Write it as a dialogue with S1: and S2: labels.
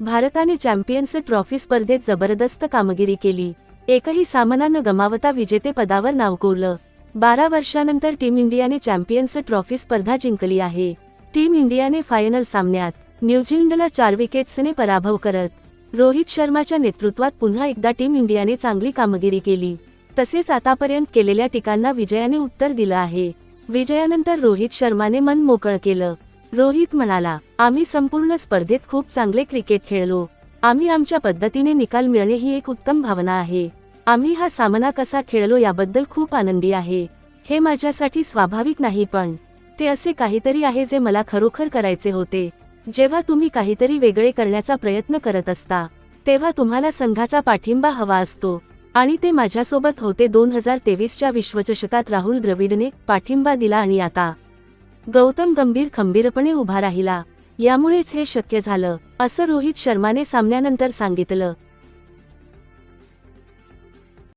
S1: भारताने champions trophy स्पर्धेत जबरदस्त कामगिरी केली. एकही सामना न गमावता विजेतेपदावर नाव कोरलं. बारा वर्षानंतर टीम इंडियाने चॅम्पियन्स ट्रॉफी स्पर्धा जिंकली आहे. टीम इंडियाने फायनल सामन्यात न्यूझीलंडला चार विकेट्सने पराभव करत रोहित शर्माच्या नेतृत्वात पुन्हा एकदा टीम इंडियाने चांगली कामगिरी केली. तसेच आतापर्यंत केलेल्या टीकांना विजयाने उत्तर दिलं आहे. विजयानंतर रोहित शर्माने मन मोकळं केलं. रोहित म्हणाला आम्ही संपूर्ण स्पर्धेत खूप चांगले क्रिकेट खेळलो. आम्ही आमच्या पद्धतीने निकाल मिळणे ही एक उत्तम भावना आहे. आम्ही हा सामना कसा खेळलो याबद्दल खूप आनंदी आहे. हे माझ्यासाठी स्वाभाविक नाही पण ते असे काहीतरी आहे जे मला खरोखर करायचे होते. जेव्हा तुम्ही काहीतरी वेगळे करण्याचा प्रयत्न करत असता तेव्हा तुम्हाला संघाचा पाठिंबा हवा असतो. आणि ते माझ्यासोबत होते दोन हजार तेवीसच्या विश्वचषकात राहुल द्रविडने पाठिंबा दिला आणि आता गौतम गंभीर खंबीरपणे उभा राहिला. यामुळेच हे शक्य झालं असं रोहित शर्माने सामन्यानंतर सांगितलं.